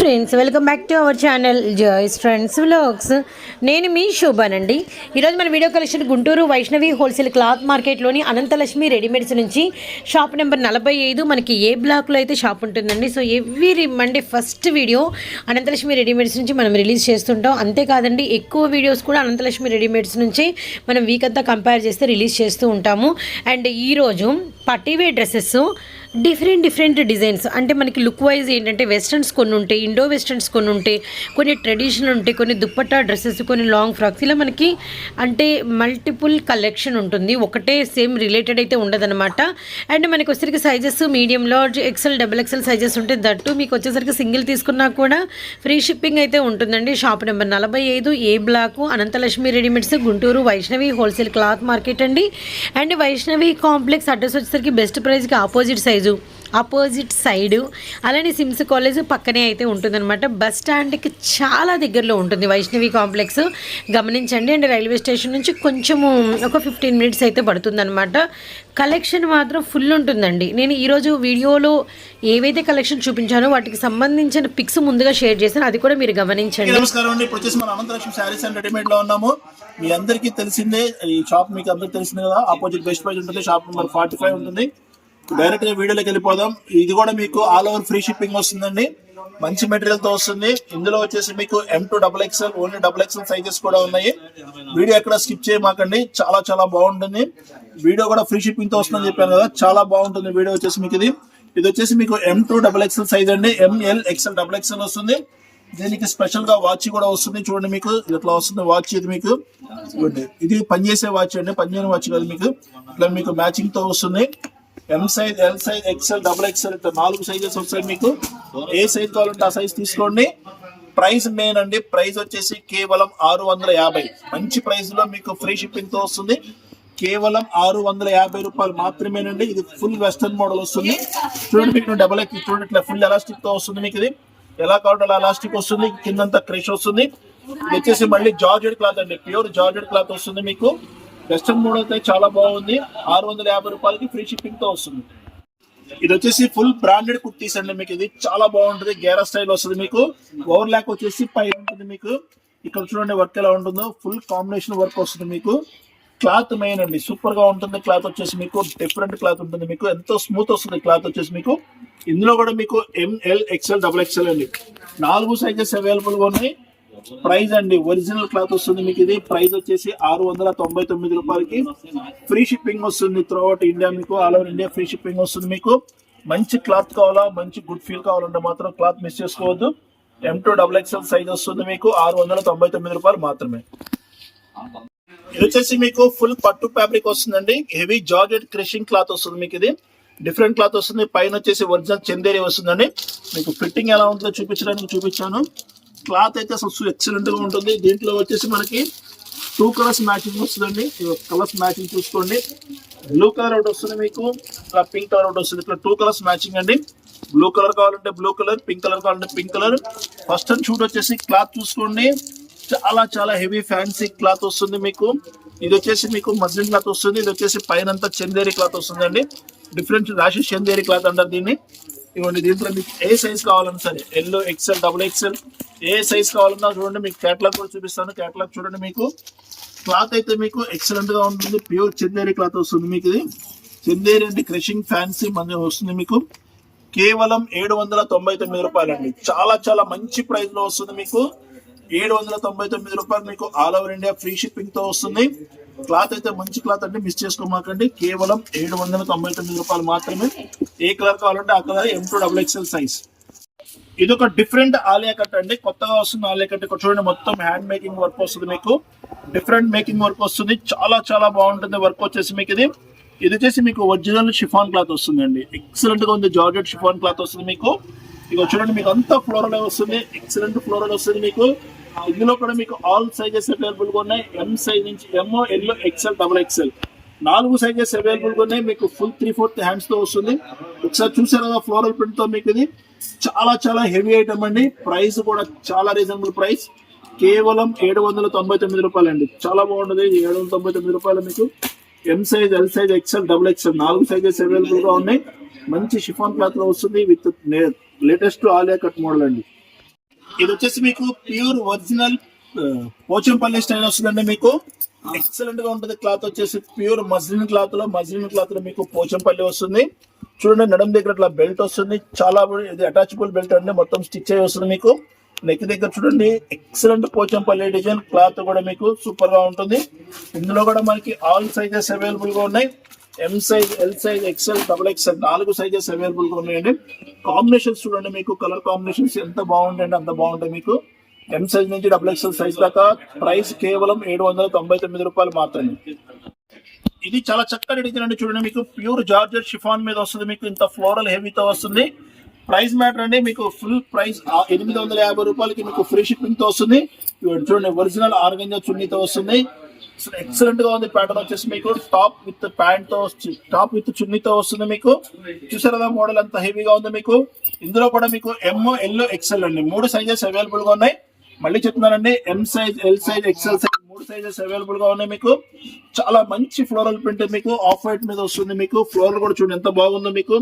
Friends welcome back to our channel joys friends vlogs నేను మీ శోభానండి. ఈరోజు మన video collection Guntur Vaishnavi wholesale cloth మార్కెట్లోని Ananthalakshmi readymades నుంచి షాప్ నెంబర్ నలభై ఐదు మనకి ఏ బ్లాక్లో అయితే షాప్ ఉంటుందండి. So every Monday first video Ananthalakshmi readymades నుంచి మనం రిలీజ్ చేస్తుంటాం. అంతేకాదండి ఎక్కువ వీడియోస్ కూడా అనంతలక్ష్మి రెడీమేడ్స్ నుంచి మనం వీక్ అంతా కంపేర్ చేస్తే రిలీజ్ చేస్తూ ఉంటాము. అండ్ ఈరోజు party wear dresses different different designs. అంటే మనకి లుక్ వైజ్ ఏంటంటే వెస్ట్రన్స్ కొన్ని ఉంటాయి ఇండో వెస్ట్రన్స్ కొన్ని ఉంటాయి కొన్ని ట్రెడిషనల్ ఉంటాయి కొన్ని దుప్పట్టా డ్రెస్సెస్ కొన్ని లాంగ్ ఫ్రాక్స్ ఇలా మనకి అంటే మల్టిపుల్ కలెక్షన్ ఉంటుంది. ఒకటే సేమ్ రిలేటెడ్ అయితే ఉండదన్నమాట. అండ్ మనకి వచ్చేసరికి sizes medium large XL double XL sizes ఉంటే దట్టు మీకు వచ్చేసరికి సింగిల్ తీసుకున్నా కూడా ఫ్రీ షిప్పింగ్ అయితే ఉంటుందండి. షాప్ నెంబర్ నలభై ఐదు A block Ananthalakshmi readymades Guntur Vaishnavi wholesale cloth market అండి. అండ్ వైష్ణవి కాంప్లెక్స్ అడ్రస్ వచ్చేసరికి బెస్ట్ ప్రైస్కి ఆపోజిట్ సైజ్ ఆపోజిట్ సైడ్ అలానే సిమ్స్ కాలేజ్ పక్కనే అయితే ఉంటుందన్నమాట. బస్ స్టాండ్కి చాలా దగ్గరలో ఉంటుంది వైష్ణవి కాంప్లెక్స్. గమనించండి అండ్ రైల్వే స్టేషన్ నుంచి కొంచెము ఒక ఫిఫ్టీన్ మినిట్స్ అయితే పడుతుందన్నమాట. కలెక్షన్ మాత్రం ఫుల్ ఉంటుందండి. నేను ఈరోజు వీడియోలో ఏవైతే కలెక్షన్ చూపించానో వాటికి సంబంధించిన పిక్స్ ముందుగా షేర్ చేశాను. అది కూడా మీరు గమనించండి. నమస్కారం అండి. ఇప్పుడు వచ్చేసి మన శారీస్ అండ్ ఉన్నాము. మీ అందరికీ తెలిసిందే ఈ షాప్ మీకు అందరికి తెలిసిందే కదా ఆపోజిట్ బెస్ట్ ప్రైజ్ ఉంటుంది షాప్ నెంబర్ ఫార్టీ ఫైవ్ ఉంటుంది. డైరెక్ట్గా వీడియోలోకి వెళ్ళిపోదాం. ఇది కూడా మీకు ఆల్ ఓవర్ ఫ్రీ షిప్పింగ్ వస్తుందండి. మంచి మెటీరియల్తో వస్తుంది. ఇందులో వచ్చేసి మీకు M two double XL only double XL sizes కూడా ఉన్నాయి. వీడియో ఎక్కడ స్కిప్ చేయమాకండి. చాలా చాలా బాగుంటుంది. వీడియో కూడా ఫ్రీ షిప్పింగ్తో వస్తుందని చెప్పాను కదా చాలా బాగుంటుంది వీడియో వచ్చేసి మీకు ఇది. ఇది వచ్చేసి మీకు M two double XL size అండి. M L XL double XL వస్తుంది. దీనికి స్పెషల్గా వాచ్ కూడా వస్తుంది. చూడండి మీకు ఇట్లా వస్తుంది వాచ్ ఇది మీకు. చూడండి ఇది పనిచేసే వాచ్ అండి. పనిచేయని వాచ్ కాదు మీకు. ఇట్లా మీకు మ్యాచింగ్తో వస్తుంది. M size L size XL double XL ఇట్లా నాలుగు సైజెస్ వస్తాయి మీకు. ఏ సైజ్ కావాలంటే ఆ సైజ్ తీసుకోండి. ప్రైస్ మెయిన్ అండి. ప్రైస్ వచ్చేసి కేవలం ఆరు వందల యాభై. మంచి ప్రైస్లో మీకు ఫ్రీ షిప్పింగ్తో వస్తుంది. కేవలం ఆరు వందల యాభై రూపాయలు మాత్రమేనండి ఇది ఫుల్ వెస్టర్న్ మోడల్ వస్తుంది. చూడండి మీకు డబల్ ఎక్స్ చూడండి ఇట్లా ఫుల్ ఎలాస్టిక్తో వస్తుంది మీకు ఇది. ఎలా కావాలంటే అలా ఎలాస్టిక్ వస్తుంది. కిందంతా క్రష్ వస్తుంది. వచ్చేసి మళ్ళీ జార్జెడ్ క్లాత్ అండి. ప్యూర్ జార్జెడ్ క్లాత్ వస్తుంది మీకు. వెస్టర్న్ మోడ్ అయితే చాలా బాగుంది. ఆరు వందల యాభై రూపాయలకి ఫ్రీ షిప్పింగ్తో వస్తుంది. ఇది వచ్చేసి ఫుల్ బ్రాండెడ్ కుర్తీస్ అండి మీకు. ఇది చాలా బాగుంటుంది. గేరా స్టైల్ వస్తుంది మీకు. ఓవర్ ల్యాక్ వచ్చేసి పై ఉంటుంది మీకు. ఇక్కడ చూడండి వర్క్ ఎలా ఉంటుందో. ఫుల్ కాంబినేషన్ వర్క్ వస్తుంది మీకు. క్లాత్ మెయిన్ అండి. సూపర్గా ఉంటుంది. క్లాత్ వచ్చేసి మీకు డిఫరెంట్ క్లాత్ ఉంటుంది మీకు. ఎంతో స్మూత్ వస్తుంది క్లాత్ వచ్చేసి మీకు. ఇందులో కూడా మీకు ఎంఎల్ ఎక్స్ఎల్ డబుల్ ఎక్స్ఎల్ అండి. నాలుగు సైజెస్ అవైలబుల్గా ఉన్నాయి. ప్రైస్ అండి. ఒరిజినల్ క్లాత్ వస్తుంది మీకు ఇది. ప్రైస్ వచ్చేసి ఆరు వందల తొంభై తొమ్మిది రూపాయలకి. ఫ్రీ షిప్పింగ్ వస్తుంది త్రూ అవుట్ ఇండియా మీకు. All over India free shipping వస్తుంది మీకు. మంచి క్లాత్ కావాలా? మంచి గుడ్ ఫీల్ కావాలంటే మాత్రం క్లాత్ మిస్ చేసుకోవద్దు. M to double XL size వస్తుంది మీకు. ఆరు వందల తొంభై తొమ్మిది రూపాయలు మాత్రమే. ఇది వచ్చేసి మీకు ఫుల్ పట్టు ఫ్యాబ్రిక్ వస్తుందండి. హెవీ జార్జెట్ క్రషింగ్ క్లాత్ వస్తుంది మీకు ఇది. డిఫరెంట్ క్లాత్ వస్తుంది. పైన వచ్చేసి ఒరిజినల్ చందేరి వస్తుందండి. మీకు ఫిట్టింగ్ ఎలా ఉంటుందో చూపించడానికి చూపించాను. క్లాత్ అయితే అసలు ఎక్సలెంట్గా ఉంటుంది. దీంట్లో వచ్చేసి మనకి టూ కలర్స్ మ్యాచింగ్ వస్తుందండి. కలర్స్ మ్యాచింగ్ చూసుకోండి. బ్లూ కలర్ ఒకటి వస్తుంది మీకు. ఇట్లా పింక్ కలర్ ఒకటి వస్తుంది. ఇట్లా టూ కలర్స్ మ్యాచింగ్ అండి. బ్లూ కలర్ కావాలంటే బ్లూ కలర్ పింక్ కలర్ కావాలంటే pink colour first and suit వచ్చేసి క్లాత్ చూసుకోండి. చాలా చాలా హెవీ ఫ్యాన్సీ క్లాత్ వస్తుంది మీకు. ఇది వచ్చేసి మీకు మస్లిన్ క్లాత్ వస్తుంది. ఇది వచ్చేసి పైన చందేరి క్లాత్ వస్తుందండి. డిఫరెంట్ రాశి చందేరి క్లాత్ అంటారు దీన్ని. ఇవ్వండి. దీంట్లో మీకు ఏ సైజ్ కావాలన్నా సరే ఎల్లో ఎక్సెల్ డబుల్ ఎక్సెల్ ఏ సైజ్ కావాలన్నా చూడండి మీకు కేటలాగ్ కూడా చూపిస్తాను. కేటలాగ్ చూడండి మీకు. క్లాత్ అయితే మీకు ఎక్సలెంట్గా ఉంటుంది. ప్యూర్ చందేరి క్లాత్ వస్తుంది మీకు ఇది. చందేరి అంటే క్రషింగ్ ఫ్యాన్సీ మంది వస్తుంది మీకు. కేవలం ఏడు వందల తొంభై తొమ్మిది రూపాయలు అండి చాలా చాలా మంచి ప్రైస్లో వస్తుంది మీకు. ఏడు వందల తొంభై తొమ్మిది రూపాయలు మీకు ఆల్ ఓవర్ ఇండియా ఫ్రీ షిప్పింగ్తో వస్తుంది. క్లాత్ అయితే మంచి క్లాత్ అంటే మిస్ చేసుకోమాకండి. కేవలం ఏడు వందల తొంభై తొమ్మిది రూపాయలు మాత్రమే. ఏ కలర్ కావాలంటే ఆ colour M to double XL size ఇది ఒక డిఫరెంట్ ఆలియా కట్ అండి. కొత్తగా వస్తుంది ఆలియా కట్. ఇక్కడ చూడండి మొత్తం హ్యాండ్ మేకింగ్ వర్క్ వస్తుంది మీకు. డిఫరెంట్ మేకింగ్ వర్క్ వస్తుంది. చాలా చాలా బాగుంటుంది వర్క్ వచ్చేసి మీకు ఇది. ఇది వచ్చేసి మీకు ఒరిజినల్ షిఫాన్ క్లాత్ వస్తుందండి. ఎక్సలెంట్గా ఉంది జార్జెట్ షిఫాన్ క్లాత్ వస్తుంది మీకు. ఇక చూడండి మీకు అంతా ఫ్లోరల్ వస్తుంది. ఎక్సలెంట్ ఫ్లోరల్ వస్తుంది మీకు. ఇందులో కూడా మీకు ఆల్ సైజెస్ అవైలబుల్గా ఉన్నాయి. ఎం సైజ్ నుంచి ఎంఓ ఎల్లో ఎక్సెల్ డబుల్ ఎక్సెల్ నాలుగు సైజెస్ అవైలబుల్గా ఉన్నాయి. మీకు ఫుల్ త్రీ ఫోర్త్ హ్యాండ్స్తో వస్తుంది. ఒకసారి చూసారు కదా ఫ్లోరల్ ప్రింట్తో మీకు ఇది? చాలా చాలా హెవీ ఐటమ్ అండి. ప్రైస్ కూడా చాలా రీజనబుల్ ప్రైస్ కేవలం ఏడు వందల తొంభై తొమ్మిది రూపాయలు అండి చాలా బాగుంటుంది. ఏడు వందల తొంభై తొమ్మిది రూపాయలు మీకు. M size L size XL double XL నాలుగు సైజెస్ అవైలబుల్గా ఉన్నాయి. మంచి షిఫాన్ క్లాత్లో వస్తుంది with latest Alia cut model అండి. ఇది వచ్చేసి మీకు ప్యూర్ ఒరిజినల్ పోచంపల్లి స్టైల్ వస్తుందండి మీకు. ఎక్సలెంట్గా ఉంటుంది క్లాత్ వచ్చేసి ప్యూర్ మజ్లిన్ క్లాత్లో మజ్లిన్ క్లాత్లో మీకు పోచంపల్లి వస్తుంది. చూడండి నడుం దగ్గర ఇట్లా బెల్ట్ వస్తుంది. చాలా ఇది అటాచబుల్ బెల్ట్ అండి. మొత్తం స్టిచ్ అయ్యి వస్తుంది మీకు. నెక్ దగ్గర చూడండి ఎక్సలెంట్ పోచంపల్లి డిజైన్ క్లాత్ కూడా మీకు సూపర్గా ఉంటుంది. ఇందులో కూడా మనకి ఆల్ సైజెస్ అవైలబుల్గా ఉన్నాయి. M size L size XL double XL నాలుగు సైజెస్ అవైలబుల్గా ఉన్నాయండి. కాంబినేషన్స్ చూడండి మీకు కలర్ కాంబినేషన్స్ ఎంత బాగుంటాయండి అంత బాగుంటాయి మీకు. ఎం సైజ్ నుంచి డబుల్ ఎక్స్ఎల్ సైజ్ దాకా ప్రైస్ కేవలం ఏడు వందల తొంభై తొమ్మిది రూపాయలు మాత్రమే. ఇది చాలా చక్కటి డిజైన్ అండి చూడండి మీకు. ప్యూర్ జార్జెట్ షిఫాన్ మీద వస్తుంది మీకు ఇంత ఫ్లోరల్ హెవీతో వస్తుంది. ప్రైస్ మ్యాటర్ అండి మీకు ఫుల్ ప్రైస్ ఎనిమిది వందల యాభై రూపాయలకి మీకు ఫ్రీ షిప్పింగ్తో వస్తుంది. చూడండి ఒరిజినల్ ఆర్గంజా చున్నీతో వస్తుంది. ఎక్సలెంట్గా ఉంది ప్యాటర్న్ వచ్చేసి మీకు. టాప్ విత్ ప్యాంట్తో టాప్ విత్ చున్నీతో వస్తుంది మీకు. చూసారా మోడల్ అంత హెవీగా ఉంది మీకు. ఇందులో కూడా మీకు ఎమ్ ఎల్ ఎక్సెల్ అండి. మూడు సైజెస్ అవైలబుల్గా ఉన్నాయి. మళ్ళీ చెప్తున్నానండి M size L size XL size sizes అవైలబుల్గా ఉన్నాయి మీకు. చాలా మంచి ఫ్లోరల్ ప్రింట్ మీకు ఆఫ్ వైట్ మీద వస్తుంది మీకు. ఫ్లోరల్ కూడా చూడండి ఎంత బాగుందో మీకు.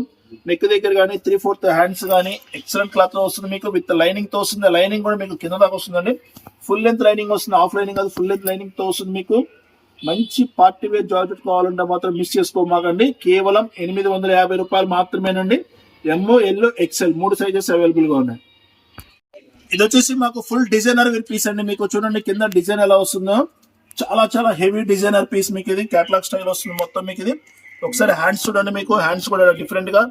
నెక్ దగ్గర కానీ త్రీ ఫోర్త్ హ్యాండ్స్ కానీ ఎక్సలెంట్ క్లాత్లో వస్తుంది మీకు. విత్ లైనింగ్తో వస్తుంది లైనింగ్ కూడా మీకు కింద దాకా వస్తుందండి. ఫుల్ లెంత్ లైనింగ్ వస్తుంది ఆఫ్ లైనింగ్ కాదు ఫుల్ లెంత్ లైనింగ్తో వస్తుంది మీకు. మంచి పార్టీ వేర్ జాకెట్ కావాలంటే మాత్రం మిస్ చేసుకోమాకండి. కేవలం ఎనిమిది వందల యాభై రూపాయలు మాత్రమేనండి. ఎమ్ ఎల్లో ఎక్సెల్ మూడు సైజెస్ అవైలబుల్గా ఉన్నాయి. ఇది వచ్చేసి మాకు ఫుల్ డిజైనర్ పీస్ అండి మీకు. చూడండి కింద డిజైన్ ఎలా వస్తుందో. చాలా చాలా హెవీ డిజైనర్ పీస్ మీకు ఇది కేటలాగ్ స్టైల్ వస్తుంది మొత్తం మీకు ఇది ఒకసారి హ్యాండ్స్ చూడండి మీకు హ్యాండ్స్ కూడా డిఫరెంట్గా.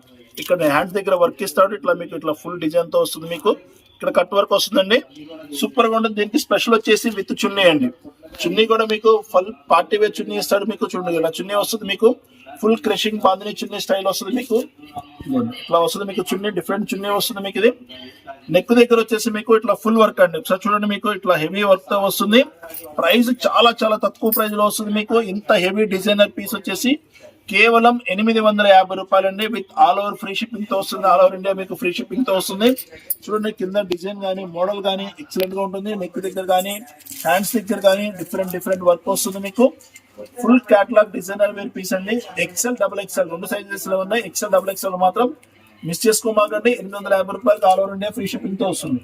ఇక్కడ హ్యాండ్స్ దగ్గర వర్క్ ఇస్తాడు ఇట్లా మీకు ఇట్లా ఫుల్ డిజైన్తో వస్తుంది మీకు. ఇక్కడ కట్ వర్క్ వస్తుందండి. సూపర్గా ఉంటుంది. దీనికి స్పెషల్ వచ్చేసి విత్ చున్నీ అండి. చున్నీ కూడా మీకు ఫుల్ పార్టీ వేర్ చున్నీ ఇస్తాడు మీకు చూడండి ఇలా. చున్నీ వస్తుంది మీకు. ఫుల్ క్రషింగ్ బాందిని చున్నీ స్టైల్ వస్తుంది మీకు. ఇట్లా వస్తుంది మీకు చున్నీ. డిఫరెంట్ చున్నీ వస్తుంది మీకు ఇది. నెక్ దగ్గర వచ్చేసి మీకు ఇట్లా ఫుల్ వర్క్ అండి. ఒకసారి చూడండి మీకు ఇట్లా హెవీ వర్క్తో వస్తుంది. ప్రైస్ చాలా చాలా తక్కువ ప్రైస్లో వస్తుంది మీకు. ఇంత హెవీ డిజైనర్ పీస్ వచ్చేసి కేవలం ఎనిమిది వందల యాభై రూపాయలండి విత్ ఆల్ ఓవర్ ఫ్రీ షిప్పింగ్తో వస్తుంది ఆల్ ఓవర్ ఇండియా మీకు ఫ్రీ షిప్పింగ్తో వస్తుంది. చూడండి కింద డిజైన్ కానీ మోడల్ కానీ ఎక్సలెంట్గా ఉంటుంది. నెక్ దగ్గర కానీ హ్యాండ్స్ దగ్గర కానీ డిఫరెంట్ డిఫరెంట్ వర్క్ వస్తుంది మీకు. Full catalogue designer wear piece అండి. ఎక్సెల్ డబుల్ ఎక్సెల్ రెండు సైజెస్లో ఉన్నాయి. ఎక్సెల్ డబుల్ ఎక్సెల్ మాత్రం మిస్ చేసుకోమాకండి. ఎనిమిది వందల యాభై రూపాయలు ఆల్ ఓవర్ ఇండియా ఫ్రీ షిప్పింగ్తో వస్తుంది.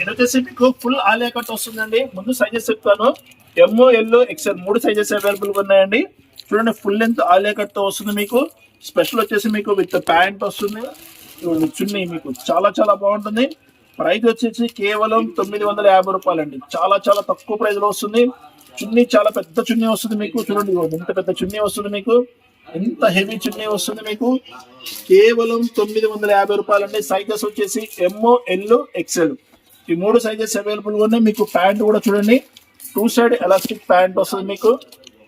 ఇది వచ్చేసి మీకు ఫుల్ ఆలియా కట్ వస్తుందండి. ముందు సైజెస్ చెప్తాను. ఎంఓ ఎల్లో ఎక్సెల్ మూడు సైజెస్ అవైలబుల్గా ఉన్నాయండి. చూడండి ఫుల్ లెంత్ ఆలియా వస్తుంది మీకు. స్పెషల్ వచ్చేసి మీకు విత్ ప్యాంట్ వస్తుంది. చున్నీ మీకు చాలా చాలా బాగుంటుంది. ప్రైస్ వచ్చేసి కేవలం తొమ్మిది వందల యాభై రూపాయలండి. చాలా చాలా తక్కువ ప్రైస్లో వస్తుంది. చున్నీ చాలా పెద్ద చున్నీ వస్తుంది మీకు. చూడండి ఎంత ఇంత పెద్ద చున్నీ వస్తుంది మీకు. ఎంత హెవీ చున్నీ వస్తుంది మీకు. కేవలం తొమ్మిది వందల యాభై రూపాయలండి. సైజెస్ వచ్చేసి ఎంఓ ఎల్ ఎక్సెల్ ఈ మూడు సైజెస్ అవైలబుల్గా ఉన్నాయి. మీకు ప్యాంట్ కూడా చూడండి. టూ సైడ్ ఎలాస్టిక్ ప్యాంట్ వస్తుంది మీకు.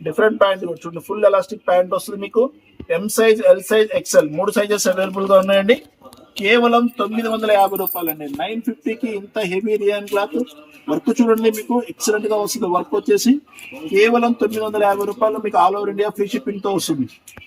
డిఫరెంట్ ప్యాంట్ కూడా చూడండి ఫుల్ ఎలాస్టిక్ ప్యాంట్ వస్తుంది మీకు. M size L size XL మూడు సైజెస్ అవైలబుల్గా ఉన్నాయండి. కేవలం తొమ్మిది వందల యాభై రూపాయలు అండి నైన్ ఫిఫ్టీకి ఇంత హెవీ రియాన్ క్లాత్ వర్క్ చూడండి మీకు ఎక్సలెంట్గా వస్తుంది. వర్క్ వచ్చేసి కేవలం తొమ్మిది వందల యాభై రూపాయలు మీకు ఆల్ ఓవర్ ఇండియా ఫ్రీ షిప్పింగ్తో వస్తుంది.